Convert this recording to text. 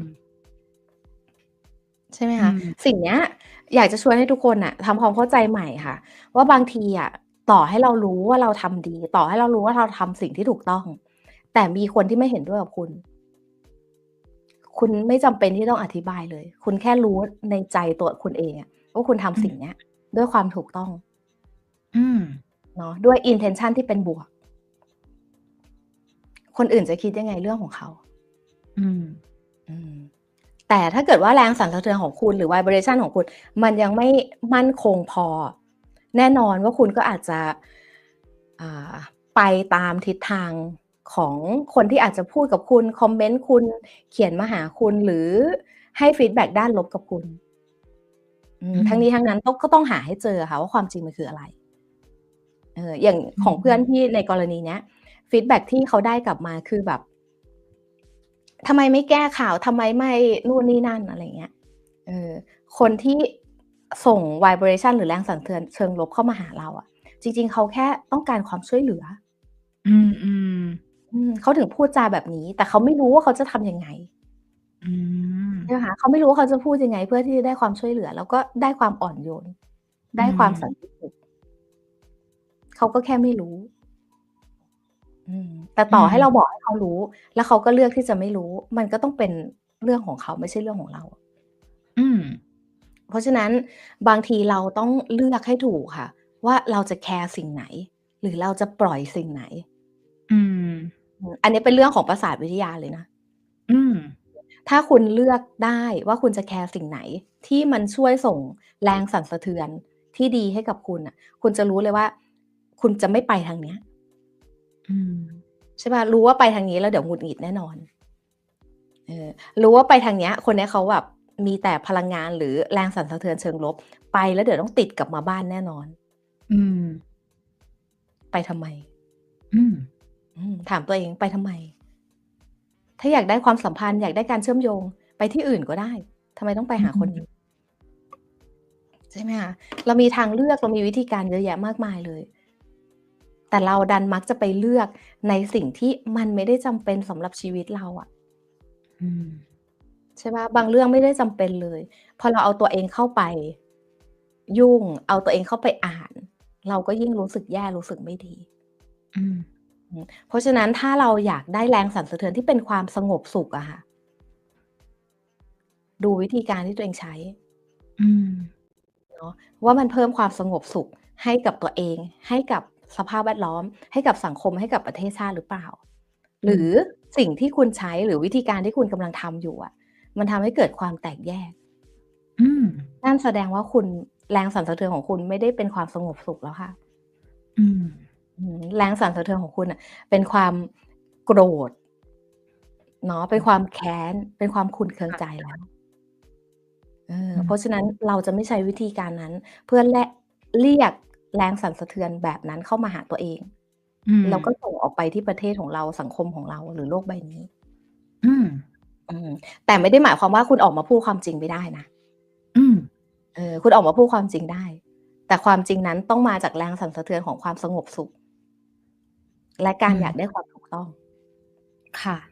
มใช่ไหมอืคะ?มสิ่งเนี้ย อยากจะชวนให้ทุกคนน่ะทำความเข้าใจใหม่ค่ะ ว่าบางทีอะต่อให้เรารู้ว่าเราทำดี ต่อให้เรารู้ว่าเราทำสิ่งที่ถูกต้อง แต่มีคนที่ไม่เห็นด้วยกับคุณ คุณไม่จำเป็นที่ต้องอธิบายเลย คุณแค่รู้ในใจตัวคุณเองอะว่าคุณทอืำสิ่งมเนี้ย ด้วยความถูกต้องอืมเนาะด้วย intention ที่เป็นบวก คนอื่นจะคิดยังไงเรื่องของเขา อืมอืม แต่ถ้าเกิดว่าแรงสั่นสะเทือนของคุณหรือ vibration ของคุณ มันยังไม่มั่นคงพอ แน่นอนว่าคุณก็อาจจะอ่าไปตามทิศทางของคนที่อาจจะพูดกับคุณ คอมเมนต์คุณเขียนมาหาคุณหรือให้ฟีดแบ็กด้านลบกับคุณอืมอืทั้งนี้มทั้งนั้นต้องก็ต้องหาให้เจออะค่ะว่าความจริงมันคืออะไรเอออย่างอืของเพื่อนมที่ในกรณีเนี้ยฟีดแบ็กที่เขาได้กลับมาคือแบบ ทำไมไม่แก้ข่าวทำไมไม่นู่นนี่นั่นอะไรอย่างเงี้ยเออคนที่ส่ง vibration หรือแรงสั่นเทือนเชิงลบเข้ามาหาเราอะจริง ๆ เขาแค่ต้องการความช่วยเหลือ อืมอืมเขาถึงพูดจาแบบนี้ แต่เขาไม่รู้ว่าเขาจะทำยังไงๆอืมใช่ไหมคะเขาไม่รู้ว่าเขาจะพูดยังไง เพื่อที่จะได้ความช่วยเหลือ แล้วก็ได้ความอ่อนโยนอไืด้ความสันมติสุขเขาก็แค่ไม่รู้อืม แต่อืต่อให้เรามบอกให้เขารู้ แล้วเขาก็เลือกที่จะไม่รู้ มันก็ต้องเป็นเรื่องของเขาไม่ใช่เรื่องของเรา อืม เพราะฉะนั้นบางทีเราต้องเลือกให้ถูกค่ะ ว่าเราจะแคร์สิ่งไหน หรือเราจะปล่อยสิ่งไหน อืมอืมอันนี้เป็นเรื่องของประสาทวิทยาเลยนะอืม ถ้าคุณเลือกได้ว่าคุณจะแคร์สิ่งไหน ที่มันช่วยส่งแรงสั่นสะเทือนที่ดีให้กับคุณน่ะ คุณจะรู้เลยว่า คุณจะไม่ไปทางเนี้ยอืม ใช่เปล่ารู้ว่าไปทางนี้แล้วเดี๋ยวหงุดหงิดแน่นอนเออรู้ว่าไปทางเนี้ย คนเนี้ยเขาแบบมีแต่พลังงานหรือแรงสั่นสะเทือนเชิงลบ ไปแล้วเดี๋ยวต้องติดกลับมาบ้านแน่นอน อืม ไปทำไม?อืมอืมถามตัวเองไปทำไม?ถ้าอยากได้ความสัมพันธ์อยากได้การเชื่อมโยง ไปที่อื่นก็ได้ทำไมต้องไปอืหาคนนี้?มใช่ไหมคะเรามีทางเลือกเรามีวิธีการเยอะแยะมากมายเลย แต่เราดันมักจะไปเลือกในสิ่งที่มันไม่ได้จำเป็นสำหรับชีวิตเราอะอืมใช่เปล่าบางเรื่องไม่ได้จำเป็นเลย พอเราเอาตัวเองเข้าไป ยุ่ง เอาตัวเองเข้าไปอ่าน เราก็ยิ่งรู้สึกแย่รู้สึกไม่ดีอืมอืมเพราะฉะนั้นถ้าเราอยากได้แรงสั่นสะเทือนที่เป็นความสงบสุขอะค่ะ ดูวิธีการที่ตัวเองใช้อืมเนาะว่ามันเพิ่มความสงบสุขให้กับตัวเอง ให้กับ สภาพแวดล้อม ให้กับสังคมให้กับประเทศชาติหรือเปล่า?อหืรือมสิ่งที่คุณใช้หรือวิธีการที่คุณกำลังทำอยู่อะมันทำให้เกิดความแตกแยกอืมนั่นแสดงว่าคุณแรงสั่นสะเทือนของคุณไม่ได้เป็นความสงบสุขแล้วค่ะอืมอืมแรงสั่นสะเทือนของคุณน่ะ เป็นความโกรธเนาะเป็นความแค้น เป็นความขุ่นเคือคง่ะใจแล้วเอออืมเพราะฉะนั้นเราจะไม่ใช้วิธีการนั้น เพื่อและเรียก แรงสั่นสะเทือนแบบนั้นเข้ามาหาตัวเองอืแล้วก็มส่งออกไปที่ประเทศของเราสังคมของเราหรือโลกใบนี้ อืมอืมแต่ไม่ได้หมายความว่าคุณออกมาพูดความจริงไม่ได้นะอืมเออคุณออกมาพูดความจริงได้ แต่ความจริงนั้นต้องมาจากแรงสั่นสะเทือนของความสงบสุข และกอืารอยากมได้ความถูกต้อง ค่ะ